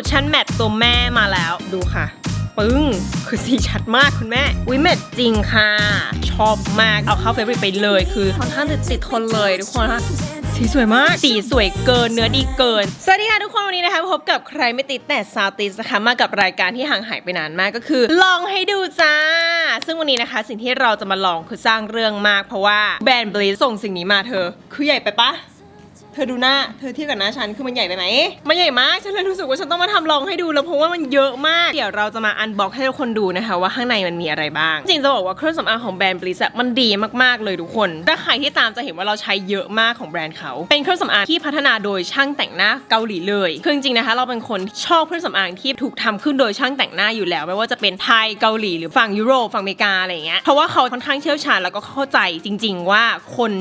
คุชชั่นแมตต์ตัวแม่มาแล้วดูค่ะ ปึ้ง คือสีชัดมากคุณแม่วิแมตต์จริงค่ะ ชอบมากเอาเข้าเฟรนไปเลยคือค่อนข้างจะติดทนเลยทุกคนค่ะสีสวยมาก สีสวยเกิน เนื้อดีเกิน สวัสดีค่ะทุกคนวันนี้นะคะพบกับใครไม่ติดแต่ซาวติสนะคะมากับรายการที่ห่างหายไปนานมากก็คือ ลองให้ดูจ้า ซึ่งวันนี้นะคะสิ่งที่เราจะมาลองคือสร้างเรื่องมากเพราะว่าแบรนด์บลีส่งสิ่งนี้มาเธอ คือใหญ่ไปปะเธอดูหน้า เธอเทียบกับหน้าฉันคือมันใหญ่ไปไหม มันใหญ่มาก ฉันเลยรู้สึกว่าฉันต้องมาทำลองให้ดูแล้วเพราะว่ามันเยอะมาก เดี๋ยวเราจะมาอันบ็อกให้ทุกคนดูนะคะว่าข้างในมันมีอะไรบ้าง จริงจะบอกว่าเครื่องสำอางของแบรนด์บลิสมันดีมากๆเลยทุกคน ถ้าใครที่ตามจะเห็นว่าเราใช้เยอะมากของแบรนด์เขา เป็นเครื่องสำอางที่พัฒนาโดยช่างแต่งหน้าเกาหลีเลย คือจริงๆนะคะ เราเป็นคนชอบเครื่องสำอางที่ถูกทำขึ้นโดยช่างแต่งหน้าอยู่แล้ว ไม่ว่าจะเป็นไทยเกาหลีหรือฝั่งยุโรปฝั่งอเมริกาอะไรอย่างเงี้ย เพราะว่าเขาค่อนข้างเชี่ยวชาญแล้วก็เข้าใจจริง ๆ ว่าคน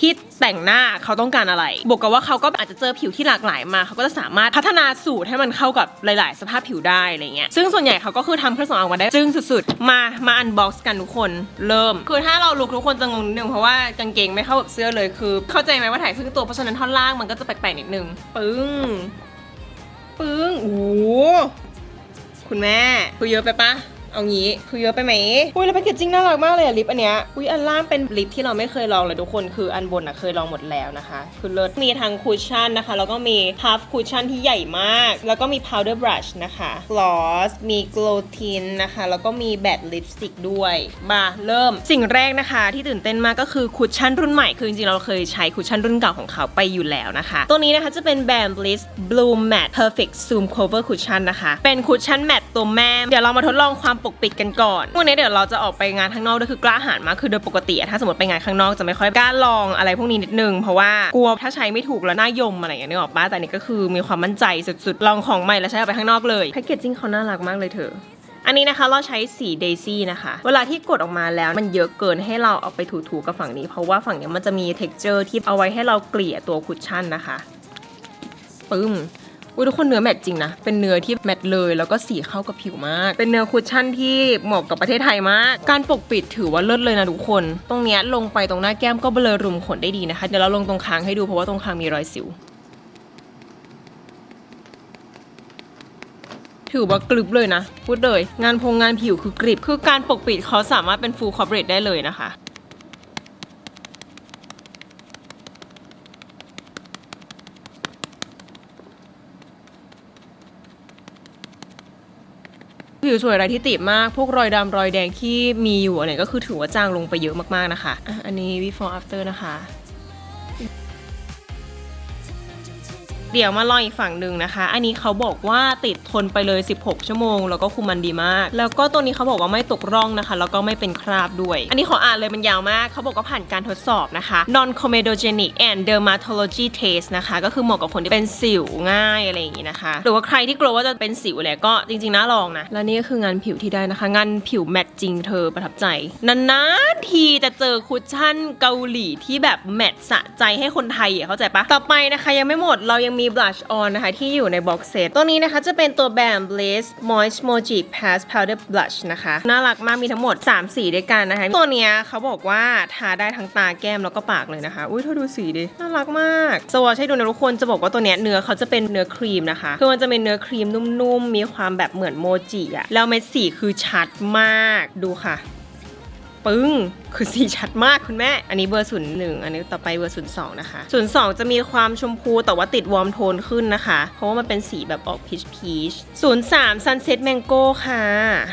ที่แต่งหน้าเขาต้องการอะไรบวกกับว่าเขาก็อาจจะเจอผิวที่หลากหลายมาเขาก็จะสามารถพัฒนาสูตรให้มันเข้ากับหลาย ๆ สภาพผิวได้อะไรเงี้ยซึ่งส่วนใหญ่เขาก็คือทำเครื่องสำอางมาได้จึงสุดๆ มามาอันบ็อกซ์กันทุกคนเริ่ม คือถ้าเราลุกทุกคนจะงงนิดนึงเพราะว่ากางเกงไม่เข้ากับเสื้อเลยคือ เข้าใจไหมว่าถ่ายซึ่งตัวเพราะฉะนั้นท่อนล่างมันก็จะแปลกๆนิดนึงปึ้งปึ้งโอ้โหคุณแม่คือเยอะไปปะ เอางี้คือเยอะไปไหมอุ้ยแล้วแพคเกจจิ้งน่ารักมากเลยอะลิปอันเนี้ยอุ้ยอันล่างเป็นลิปที่เราไม่เคยลองเลยทุกคนคืออันบนอะเคยลองหมดแล้วนะคะ คือเลิศมีทั้งคุชชั่นนะคะ แล้วก็มีพัฟคุชชั่นที่ใหญ่มาก แล้วก็มี powder brush นะคะกลอสมีโกลทินนะคะ แล้วก็มีแบตลิปสติกด้วยมาเริ่มสิ่งแรกนะคะ ที่ตื่นเต้นมากก็คือคุชชั่นรุ่นใหม่คือจริงๆเราเคยใช้คุชชั่นรุ่นเก่าของเขาไปอยู่แล้วนะคะตัวนี้นะคะจะเป็นแบรนด์ Bliss Bloom Matte Perfect Zoom Cover Cushion นะคะเป็นคุชชั่นแมตต์ตัวแม่เดี๋ยวเรามาทดลองความปกปิดกันก่อนวันนี้เดี๋ยวเราจะออกไปงานข้างนอกด้วยคือกล้าหาญมากคือโดยปกติอะถ้าสมมติไปงานข้างนอกจะไม่ค่อยกล้าลองอะไรพวกนี้นิดนึงเพราะว่ากลัวถ้าใช้ไม่ถูกแล้วหน้ายมอะไรอย่างเงี้ยนึกออกปะแต่อันนี่ก็คือมีความมั่นใจสุดๆลองของใหม่แล้วใช้ออกไปข้างนอกเลยแพคเกจจิ้งเขาน่ารักมากเลยเธออันนี้นะคะเราใช้สีเดซี่นะคะ เวลาที่กดออกมาแล้วมันเยอะเกินให้เราเอาไปถูๆกับฝั่งนี้ เพราะว่าฝั่งเนี้ยมันจะมี t e x t อร์ที่เอาไว้ให้เราเกลี่ยตัวคุชชั่นนะคะปึ้ม อุ้ยทุกคนเนื้อแมทจริงนะ เป็นเนื้อที่แมทเลยแล้วก็สีเข้ากับผิวมาก เป็นเนื้อคุชชั่นที่เหมาะกับประเทศไทยมาก การปกปิดถือว่าเลิศเลยนะทุกคน ตรงเนี้ยลงไปตรงหน้าแก้มก็เบลอรุมขนได้ดีนะคะ เดี๋ยวเราลงตรงคางให้ดูเพราะว่าตรงคางมีรอยสิว ถือว่ากริบเลยนะ พูดเลย งานพงงานผิวคือกริบ คือการปกปิดเขาสามารถเป็น full coverage ได้เลยนะคะ ผิวสวยไรที่ติมาก พวกรอยดำรอยแดงที่มีอยู่เนี่ยก็คือถือว่าจางลงไปเยอะมากๆนะคะอะอันนี้ before after นะคะ เดี๋ยวมาลองอีกฝั่งหนึ่งนะคะ อันนี้เขาบอกว่าติดทนไปเลย 16 ชั่วโมง แล้วก็คุมมันดีมาก แล้วก็ตัวนี้เขาบอกว่าไม่ตกร่องนะคะ แล้วก็ไม่เป็นคราบด้วย อันนี้ขออ่านเลยมันยาวมาก เขาบอกว่าผ่านการทดสอบนะคะ non comedogenic and dermatology test นะคะ ก็คือเหมาะกับคนที่เป็นสิวง่ายอะไรอย่างงี้นะคะ หรือว่าใครที่กลัวว่าจะเป็นสิวเนี่ยก็จริงๆน่าลองนะ และนี่ก็คืองานผิวที่ได้นะคะ งานผิวแมตต์จริงเธอประทับใจนานๆทีจะเจอคุชชั่นเกาหลีที่แบบแมตต์สะใจให้คนไทยเข้าใจปะต่อไปนะคะยังไม่หมดเรายังมี blush on นะคะ ที่อยู่ในบ็อกเซตตัวนี้นะคะจะเป็นตัวแบรนด์ Blaze Moist Moji Pass Powder Blush นะคะ น่ารักมากมีทั้งหมด 3 สีด้วยกันนะคะ ตัวเนี้ยเขาบอกว่าทาได้ทั้งตาแก้มแล้วก็ปากเลยนะคะ อุ้ยเธอดูสีดิ น่ารักมากสวอชให้ดูนะทุกคนจะบอกว่าตัวเนี้ยเนื้อเขาจะเป็นเนื้อครีมนะคะ คือมันจะเป็นเนื้อครีมนุ่มๆ มีความแบบเหมือนโมจิอะแล้วเม็ดสีคือชัดมากดูค่ะ ปึ้ง คือสีชัดมากคุณแม่ อันนี้เบอร์ศูนย์หนึ่งอันนี้ต่อไปเบอร์ศูนย์สองนะคะศูนย์สองจะมีความชมพูแต่ว่าติดวอร์มโทนขึ้นนะคะ เพราะว่ามันเป็นสีแบบออกพีชพีชศูนย์สามซันเซ็ตแมงโก้ค่ะ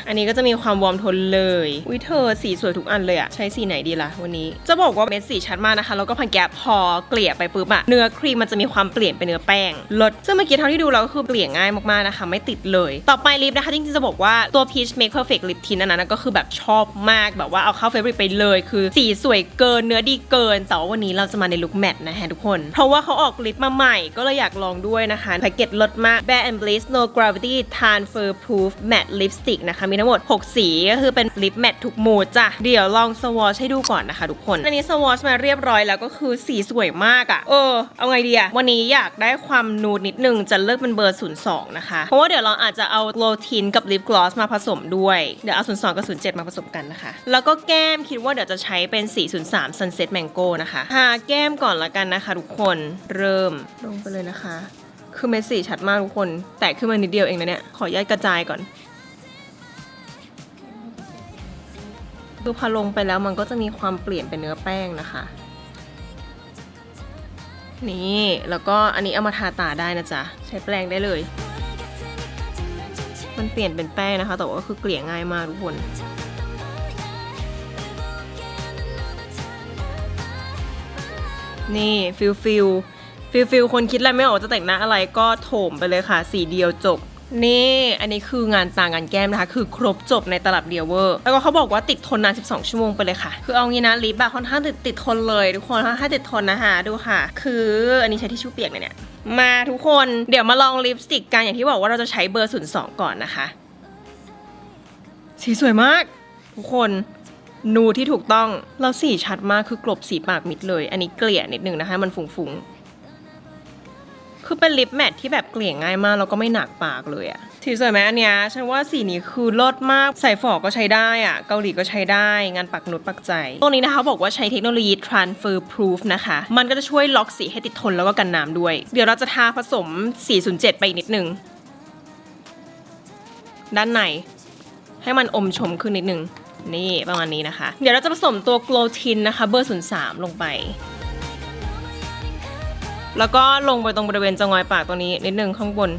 อันนี้ก็จะมีความวอร์มโทนเลยอุ้ยเธอสีสวยทุกอันเลยอะใช้สีไหนดีล่ะวันนี้ จะบอกว่าเม็ดสีชัดมากนะคะ แล้วก็พันแกะพอเกลี่ยไปปุ๊บอะเนื้อครีมมันจะมีความเปลี่ยนเป็นเนื้อแป้งลดซึ่งเมื่อกี้เท่าที่ดูแล้วก็คือเปลี่ยนง่ายมากๆนะคะ ไม่ติดเลย ต่อไปลิปนะคะจริงๆจะบอกว่าตัว Peach Make Perfect Lip Tint อันนั้นก็คือแบบชอบมากแบบว่าเอาเข้าเฟรนไปเลย คือสีสวยเกินเนื้อดีเกินแต่ว่าวันนี้เราจะมาในลุคแมทนะฮะทุกคน เพราะว่าเขาออกลิปมาใหม่ก็เลยอยากลองด้วยนะคะแพ็กเกจลดมาก Bare and Bliss No Gravity Transfer Proof Matte Lipstick นะคะมีทั้งหมด 6 สีก็คือเป็นลิปแมททุกมูดจ้ะเดี๋ยวลองสวอชให้ดูก่อนนะคะทุกคน อันนี้สวอชมาเรียบร้อยแล้วก็คือสีสวยมากอะ่ะ เออ เอาไงดีอะวันนี้อยากได้ความนูดนิดนึงจะเลือกเป็นเบอร์ 02 นะคะ เพราะว่าเดี๋ยวเราอาจจะเอาโลทินกับลิปกลอสมาผสมด้วย เดี๋ยวเอา 02 กับ 07 มาผสมกันนะคะ แล้วก็แกก้มคิดว่าเดี๋ยวจะใช้เป็น 403 Sunset Mango นะคะทาแก้มก่อนละกันนะคะ ทุกคนเริ่มลงไปเลยนะคะ คือเม็ดสีชัดมากทุกคน แต่ขึ้นมานิดเดียวเองนะเนี่ย ขอแยกกระจายก่อนคือพอลงไปแล้วมันก็จะมีความเปลี่ยนเป็นเนื้อแป้งนะคะ นี่แล้วก็อันนี้เอามาทาตาได้นะจ๊ะ ใช้แปรงได้เลย มันเปลี่ยนเป็นแป้งนะคะ แต่ว่าก็คือเกลี่ยง่ายมากทุกคน นี่ฟิลฟิลฟิลฟิลคนคิดอะไรไม่ออกจะแต่งหน้าอะไรก็โถมไปเลยค่ะ สีเดียวจบ นี่อันนี้คืองานตางานแก้มนะคะ คือครบจบในตลับเดียวเวอร์ แล้วก็เขาบอกว่าติดทนนาน 12 ชั่วโมงไปเลยค่ะ คือเอางี้นะลิปอะค่อนข้างติดติดทนเลยทุกคนค่อนข้างติดทนนะคะดูค่ะ คืออันนี้ใช้ทิชชู่เปียกเนี่ย มาทุกคนเดี๋ยวมาลองลิปสติกกันอย่างที่บอกว่าเราจะใช้เบอร์02ก่อนนะคะ สีสวยมาก ทุกคน นูที่ถูกต้องเราสีชัดมากคือกลบสีปากมิดเลย อันนี้เกลี่ยนิดนึงนะคะ มันฟุ้งๆ คือเป็นลิปแมทที่แบบเกลี่ยง่ายมากแล้วก็ไม่หนักปากเลยอะสีสวยไหมอันเนี้ยฉันว่าสีนี้คือเลิศมาก ใส่ฝอก็ใช้ได้อะเกาหลีก็ใช้ได้ งานปักนุดปักใจ ตัวนี้นะคะบอกว่าใช้เทคโนโลยี transfer proof นะคะ มันก็จะช่วยล็อกสีให้ติดทนแล้วก็กันน้ำด้วย เดี๋ยวเราจะทาผสม 407 ไปอีกนิดนึง ด้านในให้มันอมชมขึ้นนิดนึง นี่ประมาณนี้นะคะ เดี๋ยวเราจะผสมตัว Glow Tin นะคะเบอร์ 03 ลงไป แล้วก็ลงไปตรงบริเวณจงอยปากตรงนี้นิดนึงข้างบน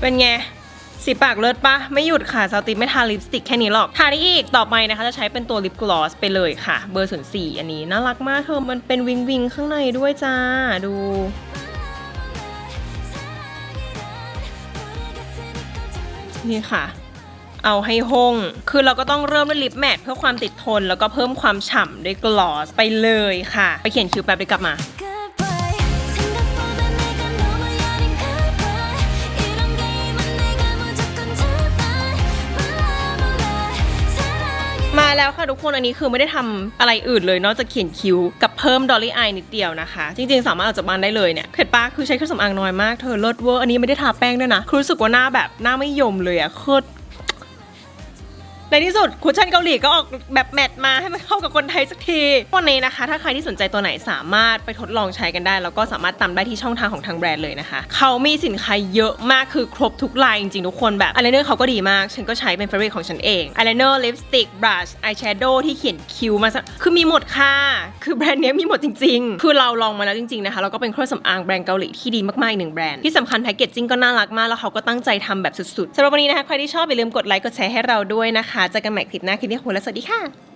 เป็นไงสีปากเลิศปะไม่หยุดค่ะซาวติไม่ทาลิปสติกแค่นี้หรอก ทาได้อีกต่อไปนะคะ จะใช้เป็นตัวลิปกลอสไปเลยค่ะ เบอร์04อันนี้ น่ารักมากเธอมันเป็นวิงวิงข้างในด้วยจ้า ดูนี่ค่ะ เอาให้ห้อง คือเราก็ต้องเริ่มด้วยลิปแมทเพื่อความติดทน แล้วก็เพิ่มความฉ่ำด้วยกลอสไปเลยค่ะ ไปเขียนคิ้วแป๊บเดียวกลับมามาแล้วค่ะทุกคนอันนี้คือไม่ได้ทำอะไรอื่นเลยนอกจากเขียนคิ้วกับเพิ่มดอลลี่อายนิดเดียวนะคะ จริงๆ สามารถออกจากบ้านได้เลยเนี่ยเผ็ดปะคือใช้เครื่องสำอางน้อยมากเธอเลิศเวอร์อันนี้ไม่ได้ทาแป้งด้วยนะคือรู้สึกว่าหน้าแบบหน้าไม่ยมเลยอะโคตร ในที่สุดคุชชั่นเกาหลีก็ออกแบบแมทมาให้มันเข้ากับคนไทยสักทีวันนี้นะคะ ถ้าใครที่สนใจตัวไหนสามารถไปทดลองใช้กันได้ แล้วก็สามารถตามได้ที่ช่องทางของทางแบรนด์เลยนะคะ เขามีสินค้าเยอะมากคือครบทุกลายจริงๆ ทุกคนแบบอายไลเนอร์เขาก็ดีมาก ฉันก็ใช้เป็นเฟรนด์ของฉันเองอายไลเนอร์ลิปสติกบลัชอายแชโดว์ที่เขียนคิ้วมาซะคือมีหมดค่ะ คือแบรนด์นี้มีหมดจริง ๆ คือเราลองมาแล้วจริงๆนะคะแล้วก็เป็นเครื่องสำอางแบรนด์เกาหลีที่ดีมากๆอีกหนึ่งแบรนด์ที่สำคัญแพคเกจจิ้งก็น่ารักมากแล้วเขาก็ตั้งใจทำแบบสุดๆสำหรับวันนี้นะคะใครที่ชอบอย่าลืมกดไลค์กดแชร์ให้เราด้วยนะคะเจอกันใหม่คลิปหน้าคลิปนี้ขอบคุณและสวัสดีค่ะ